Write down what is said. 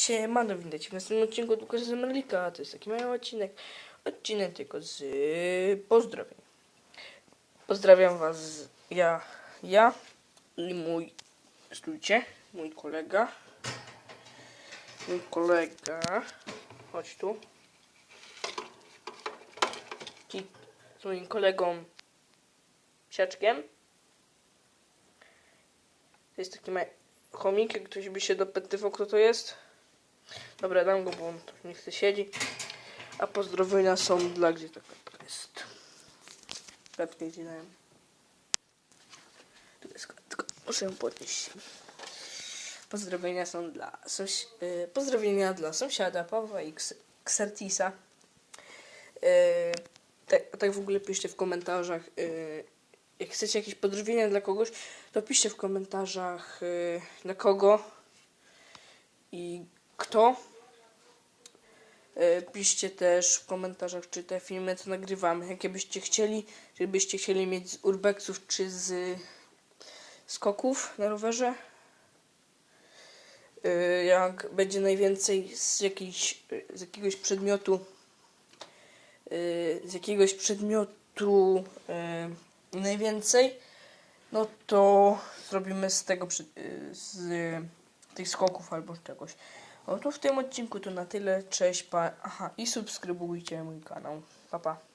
Siemano, witajcie w następnym odcinku od Łukasza Zemerlika. To jest taki mały odcinek. Odcinek tylko z pozdrowień. Pozdrawiam was ja, ja i mój, stójcie, mój kolega. Mój kolega, chodź tu. Z moim kolegą Siaczkiem. To jest taki mały chomik, jak ktoś by się dopytywał, kto to jest. Dobra, dam go, bo on tu nie chce siedzi. A pozdrowienia są dla... Gdzie ta kartka jest? Kartkę gdzie dałem? Tu jest kartka. Muszę ją podnieść. Pozdrowienia są dla... Soś... y, pozdrowienia dla sąsiada Pawła i Ks- Xertisa. Yy, tak, w ogóle piszcie w komentarzach. Yy, jak chcecie jakieś pozdrowienia dla kogoś, to piszcie w komentarzach yy, kogo i kto. Yy, piszcie też w komentarzach, czy te filmy, co nagrywamy, jakie byście chcieli, czy byście chcieli mieć z urbexów, czy z skoków na rowerze. Yy, jak będzie najwięcej z, z jakiegoś przedmiotu, yy, z jakiegoś przedmiotu najwięcej, no to zrobimy z tego, z tych skoków albo z czegoś. No to w tym odcinku to na tyle. Cześć, pa. Aha, i subskrybujcie mój kanał. Pa, pa.